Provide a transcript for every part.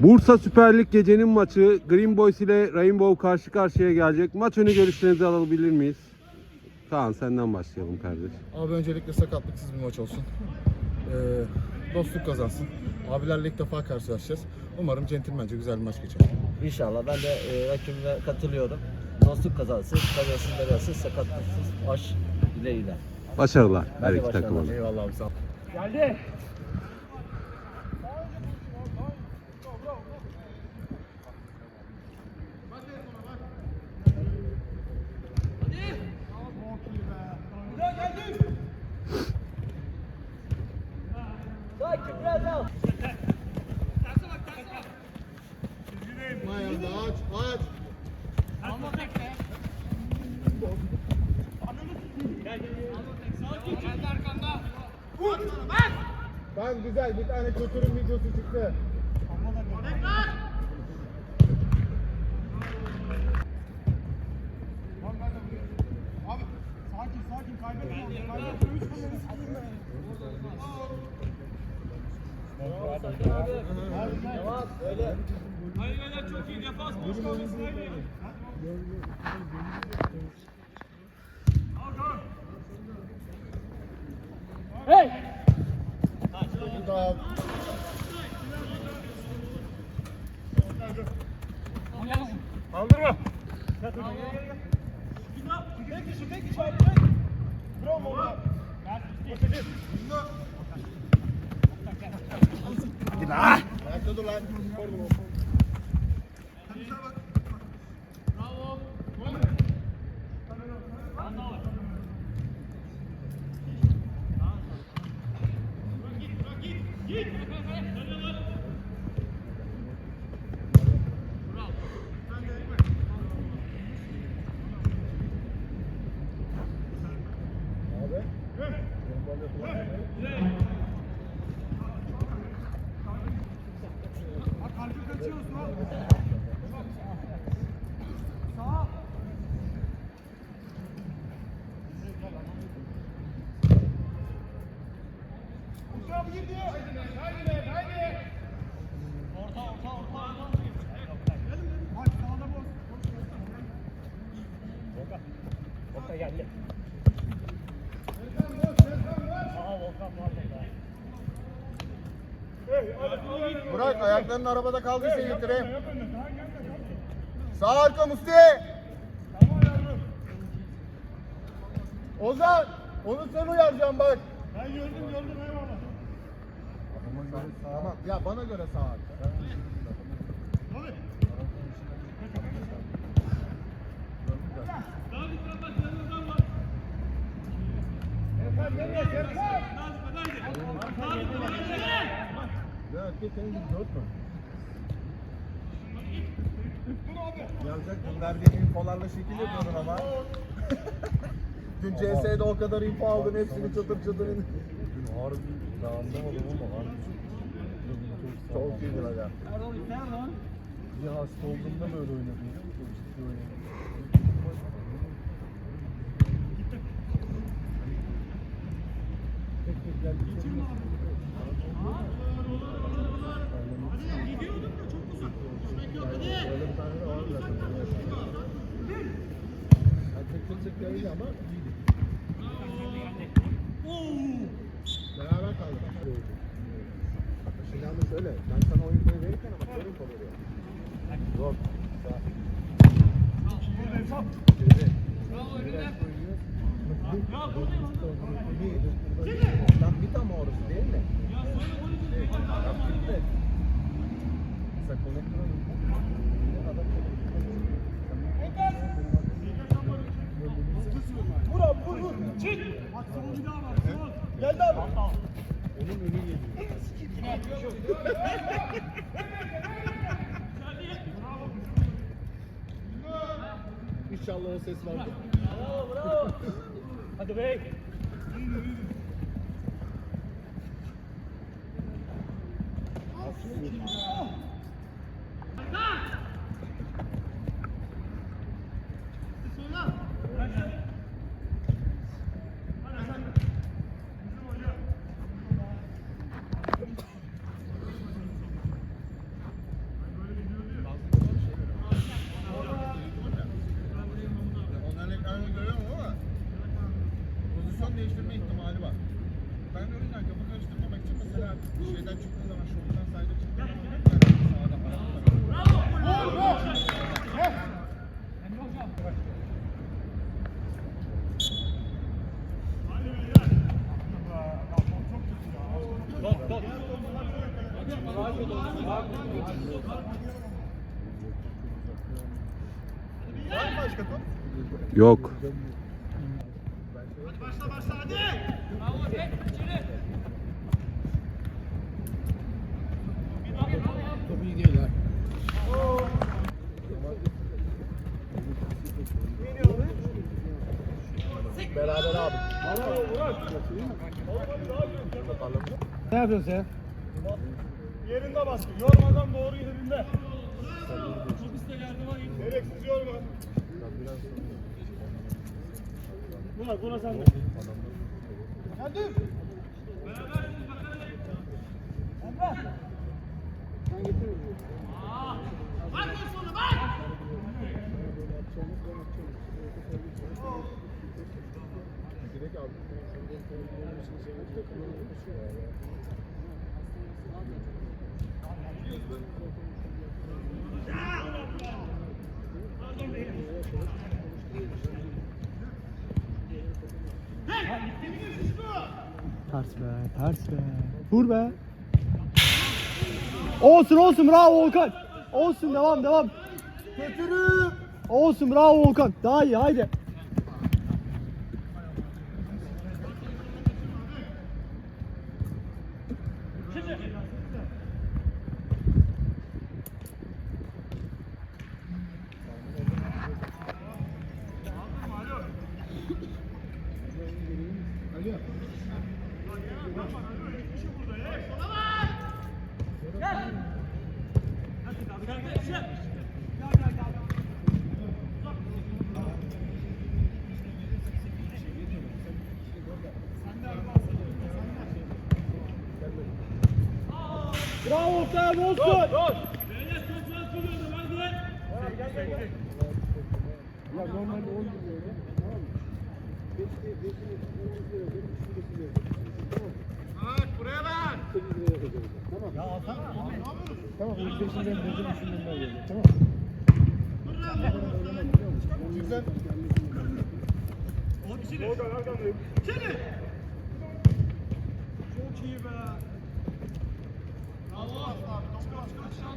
Bursa Süper Lig gecenin maçı Green Boys ile Rainbow karşı karşıya gelecek. Maç önü görüşlerinizi alabilir miyiz? Kaan senden başlayalım kardeş. Abi öncelikle sakatlıksız bir maç olsun. Ee, dostluk kazansın. Abilerle ilk defa karşılaşacağız. Umarım centilmence güzel bir maç geçer. İnşallah ben de e, rakibime katılıyorum. Dostluk kazası, kazasız belasız, sakatlıksız maç dileğiyle. Başarılar her iki başarılar. takıma. Eyvallah abi sağ ol. Ayağında aç, aç. Ben güzel bir tane kötürüm çıktı. Abi sakin sakin kaybetme. Kaybetme. Üç kamerayı sikeyim ben. Hayır beyler çok iyi defans boş kalmasın haydi. Thank you. Hey, hadi. Burak ayakların arabada kaldıysa getireyim. Sağ arka Musti. Ozan. Onu sen uyaracaksın bak. Ben gördüm gördüm eyvallah. Tamam. Ya bana göre sağ arka. Hadi. Ya senin gibi dört mü? Abi. Yazacaktım verdiğin infolarla şekil yapıyordun ama. Dün CS'de o kadar info aldın hepsini çatır çatır in. Harbi ben anlamadım ama harbi Çok iyi bir aga. bir hasta olduğumda böyle oynadım. Ciddi oynadım. Tek tek geldi. Öyle. Beraber kaldık. Şimdi ama şöyle, ben sana oyun koyu verirken ama ya. Zor. Buradayım sap. Lan bir tam orası değil mi? Mesela konektör adam Vur abi vur vur. Çık. Var. Geldi abi. Onun önü geliyor. İnşallah o ses vardır. Hadi bey. var. Ben öyle bu karıştırmamak için mesela şeyden çıktığı zaman şovdan sayda çıktığı zaman sağda arada Bravo! Emre hocam. Bak bak. Yok. Ne yapıyorsun sen? Yerinde baskı. Yormadan doğru yerinde. Gereksiz yorma. Murat buna sen de. Geldim. Ters be, ters be. Vur be. Olsun olsun bravo Volkan. Olsun devam devam. Götürün. Olsun bravo Volkan. Daha iyi haydi. Bravo Volkan olsun. Ya normalde 10 gibi öyle. Tamam mı? Beşi, beşini, beşini, Bak buraya bak. 8 liraya yapacağız. Tamam. Ya alsana. Tamam, ilk beşinden bezin üçünden daha gelecek. Tamam. Güzel. Volkan arkandayım. Seni. Çok iyi be. Bravo. Çıkar çıkar çıkar.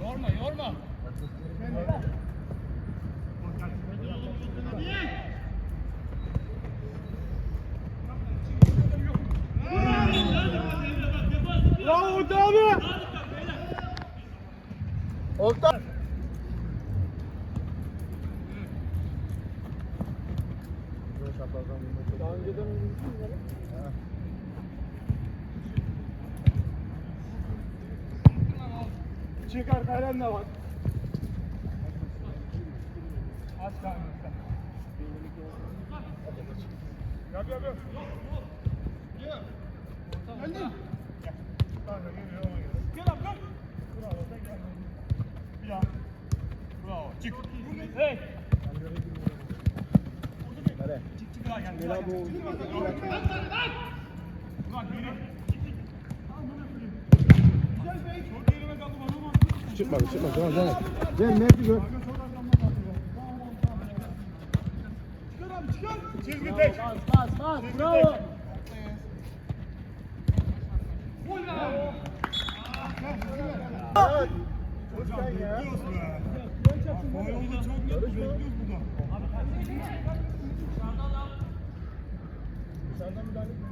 Yorma yorma. Bravo Orta abi. Oktan. Daha önceden. Çıkar kalem de var. Aç kalem. Yap yap yap. Geldin. Gel. Kanka geliyor ona göre. Gel abi gel. Bravo sen gel. Bir daha. Bravo. Çık. Hey. Çık çık daha gel. Gel abi o. Ulan geri. Güzel bey. Çok gerime kaldı bana bak. Çıkmadı, çıkmadı. Tamam, tamam. Gel Mert'i gör. Abi. Çizgi tek. Bas, bas, bas. Bravo. Hocam bekliyoruz be. Oldu çok net bekliyoruz burada. Dışarıdan müdahale etme.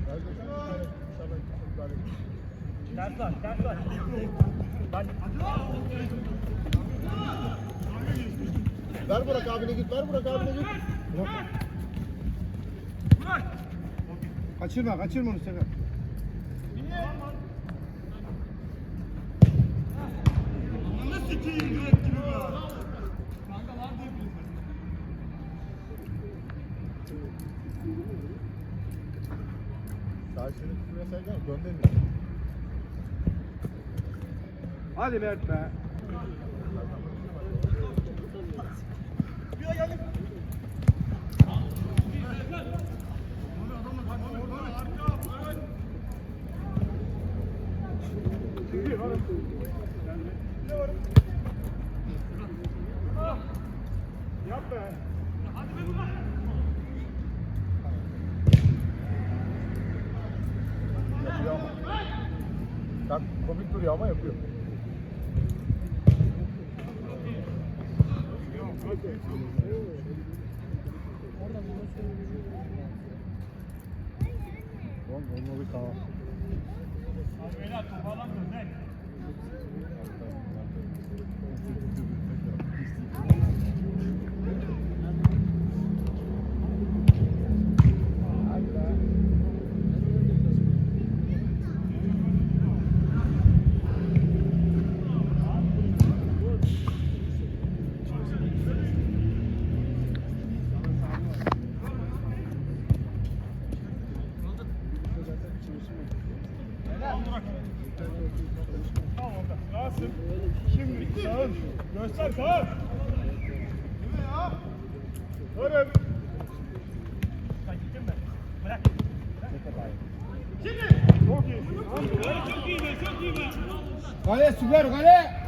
Dışarıdan müdahale etme. Ver Burak abine git, ver Burak abine git. Kaçırma, kaçırma onu sakın. Nasıl sikeyim direkt Ay senin mesaj gel göndermiyor. Hadi Mert be. Duruyor ama yapıyor. Olmalı kahve. Hadi beyler toparlanmıyoruz ne? Tamam orada. Rahatsın. Şimdi sağın. Göster sağın. Varın. Sen gittin mi? Bırak. Şimdi. Çok iyisin. Çok iyi be, çok iyi be. Kale süper kale.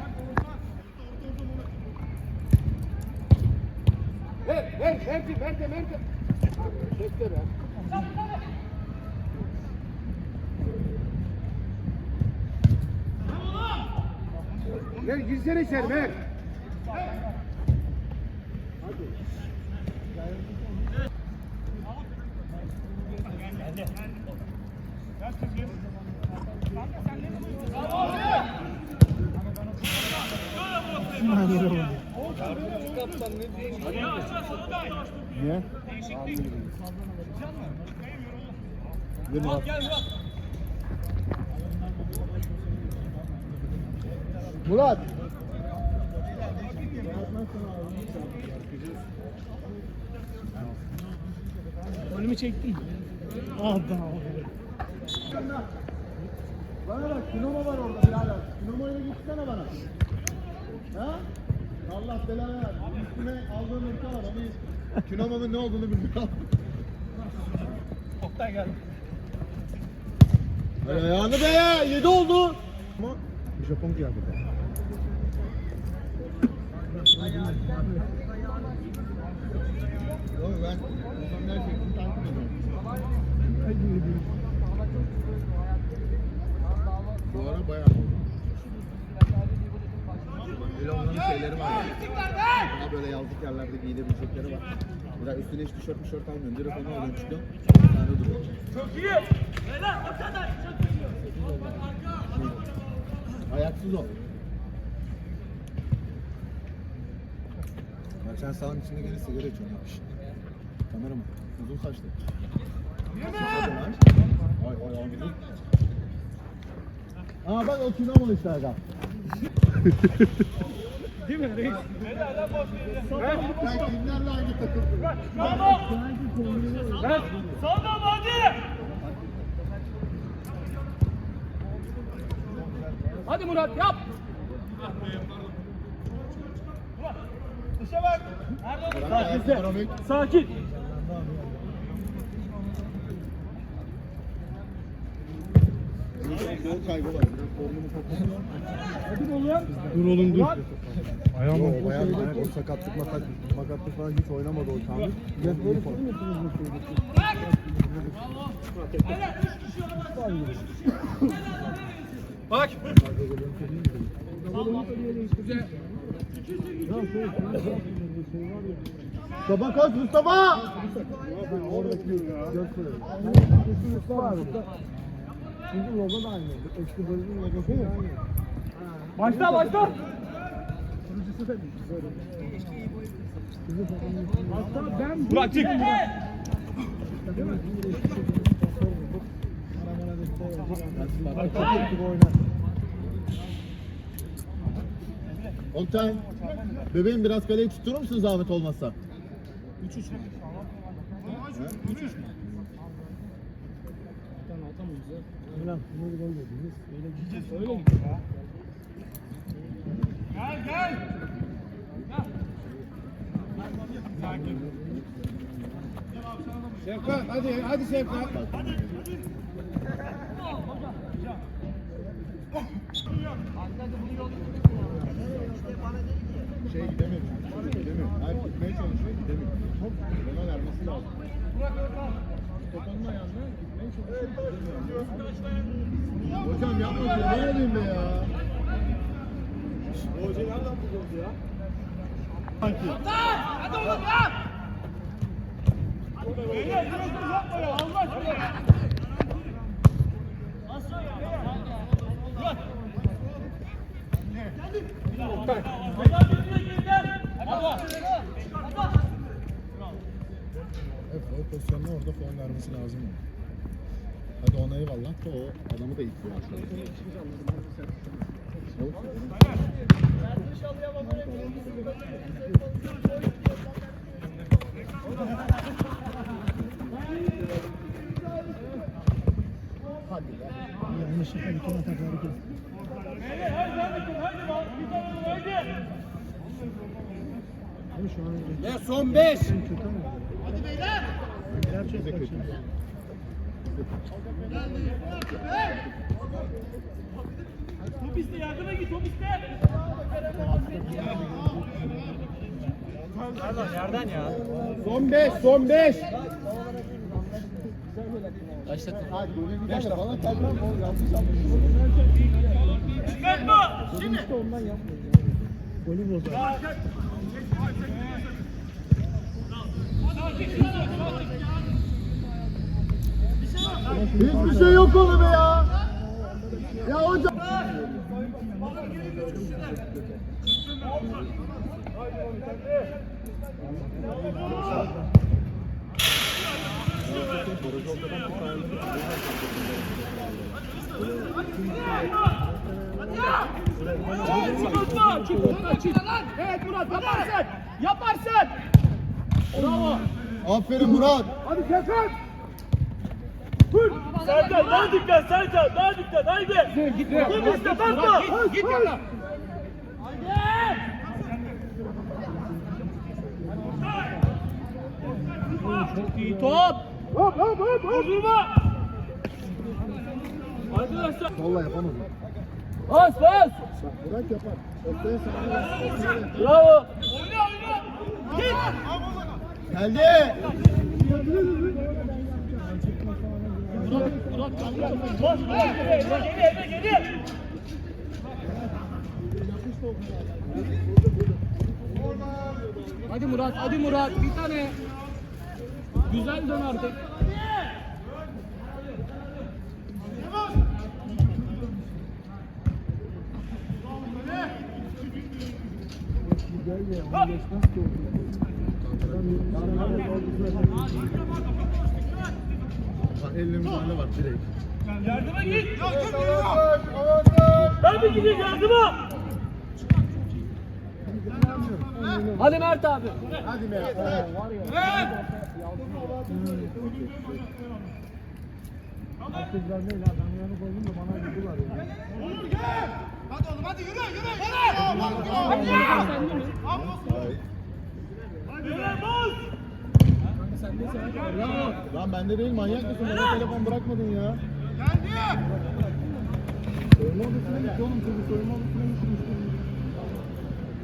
Ver ver ver ver ver. Çekte be. Ver girsene içeri ver. Gel çizgi. Niye? Benim bak. Murat. Önümü çektin. Ah be Bana bak kinoma var orada birader. Kinomayla gitsene bana. Ha? Allah belanı ver. Üstüme aldığım ırka var. Onu kinomamın ne olduğunu bilmiyorum. Oktay geldi. Ay ayağını be ya. Yedi oldu. Ama Japon kıyafeti. Oğlum ben insanlar şeklini takip ediyorum. Bu ara bayağı oldu. Böyle onların şeyleri var. Yani. Daha böyle yazlık yerlerde giyilebilecekleri var. Bir daha üstüne hiç tişört tişört almıyorsun. Direkt onu alıyorsun çıkıyorsun. Bir tane duruyor. Çok iyi. Beyler o kadar. Ayaksız ol. Sen sağın içinde gene sigara. Yapış. Kamera mı? Uzun saçlı. Yürü! Ay ayağım dur. Aa bak o kinamalı işte adam. Değil mi reis? Sen kimlerle hangi takımdın? Bravo. Ben. Solda hadi. Hadi Murat yap. Dışa bak. Sakin Sakin. Sakin. Yol kaybı var. Hadi oğlum. Dur oğlum dur. Ayağım Yok bayağı o sakatlık makat, makatlık falan hiç oynamadı o Kamil. Gel böyle Bak. Mustafa koş Mustafa! Çünkü logo da aynı. Eski bölümün logosu da aynı. Başla başla. Kurucusu da. Bizim ismi. Hatta ben Burak çık. Oynar. Oktay, bebeğim biraz kaleyi tutturur musun zahmet olmazsa? 3-3 mü? 3-3 mü? Bir tane atamayız ya. Ulan bunu gol yediniz. Öyle gideceğiz. Öyle gidiyor ya. Gel gel. Sakin. Şefkat hadi hadi Şefkat. Şey gidemiyor. Gidemiyor. Hayır gitmeye çalışıyor gidemiyor. Buna vermesi lazım. Top onun ayağında gitmeye çalışıyor gidemiyor. Hocam yapma şunu. Ne olayım be ya? Hocayı nereden buldunuz ya? Sanki. Beyler direksiz yapma ya Allah aşkına. Evet, o pozisyonda orada faul vermesi lazım. Hadi ona eyvallah da o adamı da itiyor aslında. Yanlışlıkla bütün atakları kes. Hadi hadi hadi an Ya son 5. kötü ama. Bize kötü. Top iste yardıma git top iste. Nereden ya? Son 5, son 5. Başlatın. Hadi böyle bir dakika bana kalkan bol yanlış yapmış. Çıkartma. Şimdi. İşte ondan yapmıyor. ya. Golü bozar. Hiçbir şey yok oğlum be ya. Ya hocam. Evet Murat yaparsın. Yaparsın. Bravo. Aferin Murat. Hadi Serkan. Serkan daha dikkat Serkan daha dikkat haydi. Git git. İşte bakma. Git git yana. Haydi. Çok iyi top. Hop hop hop. Bozulma. Arkadaşlar. Vallahi yapamaz. Bas bas. Murat yapar. Ortaya sağ. Bravo. Oyna oyna. Git. Geldi. Bas bas. Geri geri geri. Hadi Murat, hadi Murat. Bir tane. Güzel dön artık. Güzel ya. Onu geçmez ki oldu. Adam Elinde müdahale var direkt. Yardıma git. Ben de gideyim yardıma. Hadi Mert abi. Hadi be. Herkes vermeyle adam yanı koydum da bana gidiyorlar ya. Beyler bas. Lan bende değil manyak mısın? Bana telefon bırakmadın ya. Soyunma odasına gitti oğlum çocuk soyunma odasına gitmiş.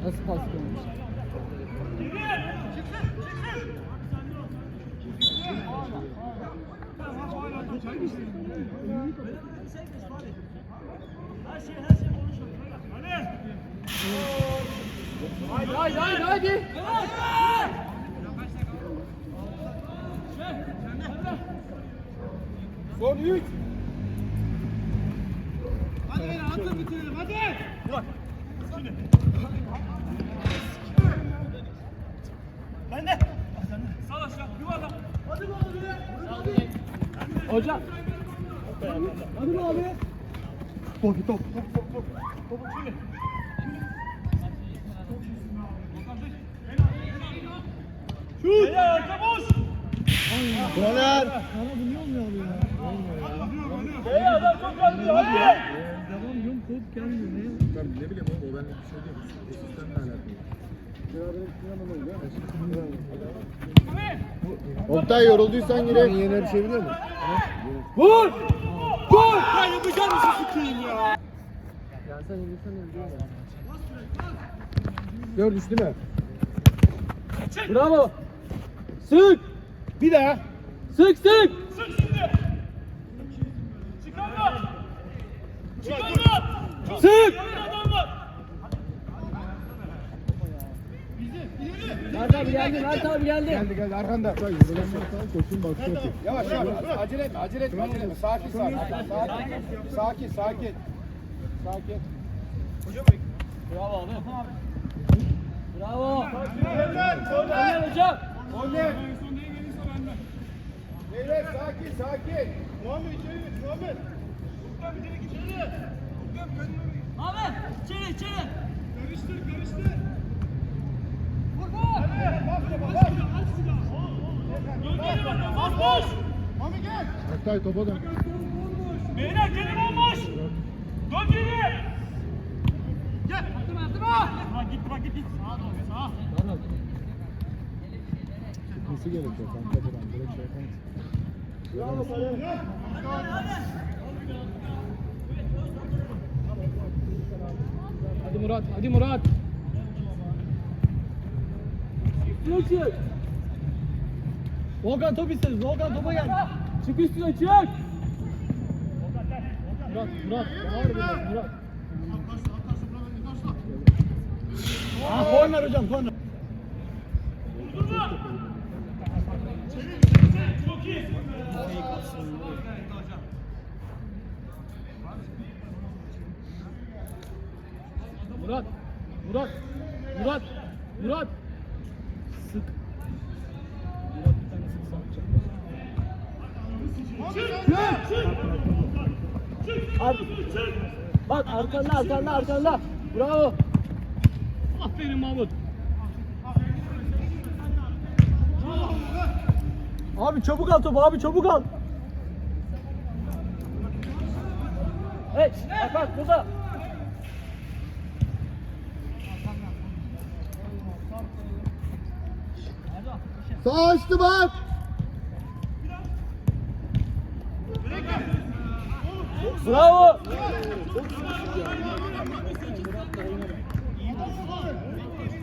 Nasıl pas koymuş? Hadi. Haydi haydi haydi. Son 3. Hadi hadi bitirelim hadi. Bırak. Şimdi. Ben de. Sağ aşağı yuvarla. Hadi bu abi. Hocam. Hadi be abi. Top top. Topu şimdi. Şut. Beyler arka boş. Korner. Sana bu niye olmuyor abi ya? Ya. Beyler adam çok kaldırıyor hadi. Devam diyorum top gelmiyor. Ne? Hocam ne bileyim oğlum o benlik bir şey değil. O sistemle alakalı. Oktay yorulduysan yine. Yeni bir şey biliyor musun? Vur! Vur! Ya yapacak mısın sikeyim ya? Gördüş değil mi? Bravo. Sık. Bir daha. Sık sık. Sık şimdi. Sık. Mert abi geldi, Mert abi geldi. Geldi geldi arkanda. Yavaş yavaş. Acele etme acele etme. Acele etme. Sakin sakin. Sakin sakin. Sakin. Sakin. Bravo abi. Bravo. Gel hocam. Oynayın. Beyler sakin sakin. Abi içeri içeri. Gönderdi bak. Boş boş. Oktay topa dön. Beyler geri bomboş. Dön geri. Gel. Attım attım ha. Git bak git git. Sağa doğru sağa. Nasıl gerekiyor kanka buradan direkt şey yapamayız. Hadi Murat. Hadi Murat. Çık. Volkan top isteriz. Volkan topa gel. Çık üstüne çık. Murat. Murat. Ağır biraz Murat. Ah korner hocam korner. Çok iyi. Murat. Murat. Murat. Murat. Sık. Murat bir tane sık saklayacak. Bak arkanda arkanda arkanda. Bravo. Aferin Mahmut. Abi çabuk al topu abi çabuk al. Evet. Bak burada. Sağ açtı bak. Bravo.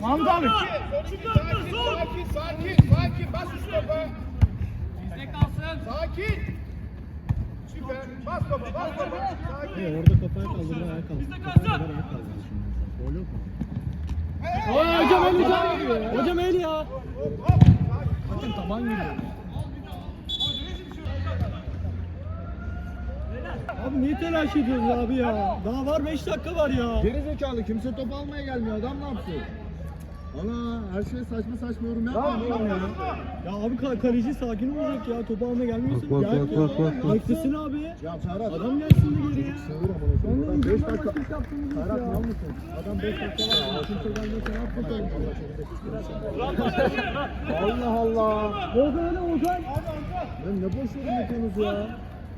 Mahmut abi. Sakin sakin sakin bas üst topa. Bizde kalsın. Sakin. Süper. Bas topa bas topa. Sakin. Orada kafaya kaldırdı ayağa kaldı. Bizde kalsın. Gol yok mu? Aa, hocam el hocam. Hocam el ya. Hakem taban giriyor. Abi niye telaş ediyoruz abi ya? Daha var 5 dakika var ya. Geri zekalı kimse top almaya gelmiyor. Adam ne yapsın? Ana her şey saçma saçma yorum yapmayın ya. Ya abi ka- kaleci sakin olacak ya. Topu almaya gelmiyorsun. Bak, bak, Gel bak, ya. bak, bak, bak. Beklesin abi. Ya Ferhat. Adam gelsin de geri ya. Sığır amına Ben de koyayım. 5 5 dakika. Ferhat ya. ne musun? Adam 5 dakika var. Kimse gelmiyorsa ne yapsın Allah Allah. Volkan öyle Volkan. Lan ne boş yorum yapıyorsunuz ya?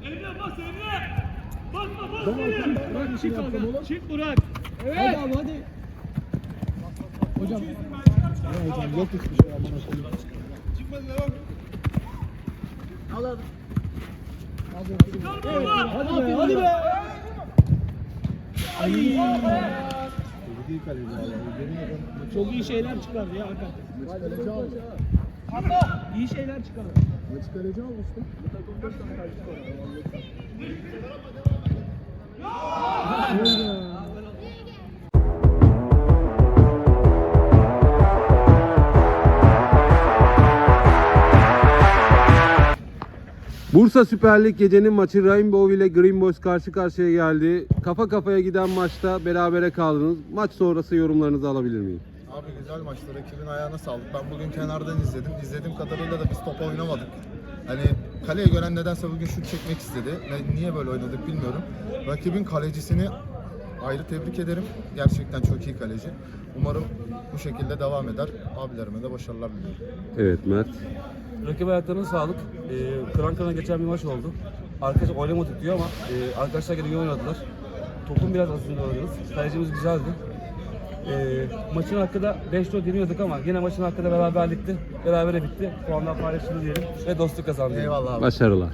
Eline bas eline. Basma bas. Ben Murat bir şey çık olur. Çık Murat. Hadi abi hadi. Hocam. Hocam yok hiçbir şey amına koyayım. Hadi be hadi be. Değil kaleci vallahi. Yemin ederim. Çok iyi şeyler çıkardı ya Hakan. Maçı kaleci al. İyi şeyler çıkardı. Maçı kaleci al işte. Bursa Süper Lig gecenin maçı Rainbow ile Green Boys karşı karşıya geldi. Kafa kafaya giden maçta berabere kaldınız. Maç sonrası yorumlarınızı alabilir miyim? Abi güzel maçtı. Rakibin ayağına sağlık. Ben bugün kenardan izledim. İzlediğim kadarıyla da biz top oynamadık. Hani kaleye gören nedense bugün şut çekmek istedi. Ve niye böyle oynadık bilmiyorum. Rakibin kalecisini ayrı tebrik ederim. Gerçekten çok iyi kaleci. Umarım bu şekilde devam eder. Abilerime de başarılar diliyorum. Evet Mert. Rakip ayaklarına sağlık. Ee, kıran kırana geçen bir maç oldu. Arkadaşlar oynamadık diyor ama e, arkadaşlar gene iyi oynadılar. Topun biraz azında oynadınız. Kalecimiz güzeldi. Ee, maçın hakkında 5-4 yeniyorduk ama yine maçın hakkında beraberlikti. Berabere bitti. Puanlar paylaşıldı diyelim ve dostluk kazandı. Eyvallah abi. Başarılar.